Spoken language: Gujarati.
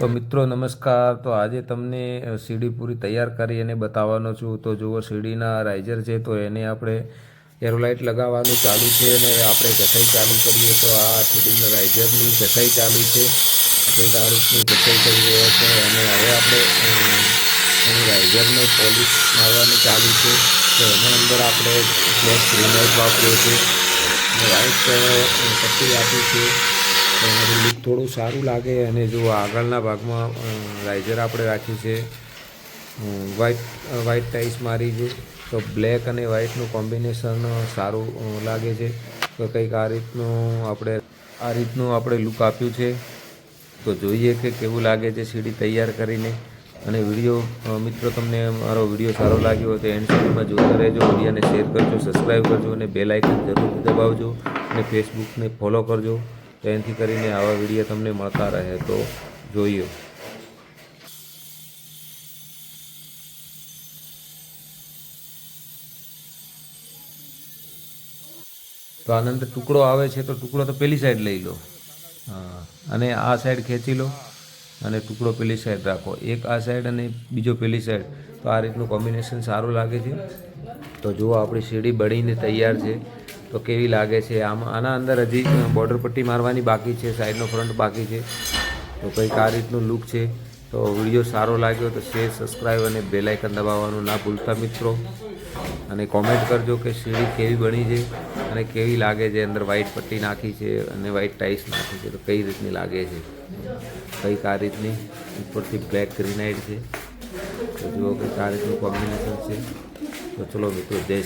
તો મિત્રો, નમસ્કાર. તો આજે તમને સીડી પૂરી તૈયાર કરી અને બતાવવાનો છું. તો જુઓ, સીડીના રાઇઝર છે, તો એને આપણે એરોલાઇટ લગાવવાનું ચાલુ છે અને આપણે ઘસાઈ ચાલુ કરીએ. તો આ સીડીના રાઇઝરની ઘસાઈ ચાલુ છે. તે દારૂની ઘસાઈ કરી રહ્યા છે અને હવે આપણે એનું રાઇઝરને પોલિશ મારવાનું ચાલુ છે. તો એના અંદર આપણે બ્લેક ગ્રીનાઇટ વાપર્યો છે અને વ્હાઇટ પટ્ટી આપી છે. એનાથી થોડું સારું લાગે અને જો આગળના ભાગમાં રાઇઝર આપણે રાખ્યું છે વ્હાઇટ વ્હાઇટ ટાઈસ મારી છે, તો બ્લેક અને વ્હાઇટનું કોમ્બિનેશન સારું લાગે છે. તો કંઈક આ રીતનું આપણે, આ રીતનું આપણે લુક આપ્યું છે. તો જોઈએ કે કેવું લાગે છે સીડી તૈયાર કરીને. અને વીડિયો મિત્રો, તમને મારો વીડિયો સારો લાગ્યો હોય તો એન્ડ સુધીમાં જોતા રહેજો, વિડીયોને શેર કરજો સબસ્ક્રાઈબ કરજો અને બેલ આઇકન જરૂરથી દબાવજો અને ફેસબુકને ફોલો કરજો. તો એનાથી કરીને આવા વીડિયો તમને મળતા રહે તો જોઈએ તો આનંદ ટુકડો આવે છે તો ટુકડો તો પેલી સાઈડ લઈ લો. હા, અને આ સાઈડ ખેંચી લો અને ટુકડો પેલી સાઈડ રાખો. એક આ સાઈડ અને બીજો પેલી સાઈડ તો આ રીતનું કોમ્બિનેશન સારું લાગે છે. તો જુઓ, આપણી શેરડી બળીને તૈયાર છે. તો કેવી લાગે છે? આમાં આના અંદર હજી બોર્ડર પટ્ટી મારવાની બાકી છે સાઈડનો ફ્રન્ટ બાકી છે. તો કંઈક આ રીતનું લુક છે. તો વીડિયો સારો લાગ્યો તો શેર સબસ્ક્રાઈબ અને બેલાઇકન દબાવવાનું ના ભૂલતા મિત્રો. અને કોમેન્ટ કરજો કે સીડી કેવી બની છે અને કેવી લાગે છે? અંદર વ્હાઈટ પટ્ટી નાખી છે અને વ્હાઈટ ટાઇલ્સ નાખી છે. તો કઈ રીતની લાગે છે? કંઈક આ રીતની. ઉપરથી બ્લેક ગ્રીનાઇટ છે. તો જુઓ કે આ રીતનું કોમ્બિનેશન છે. તો ચલો મિત્રો, જય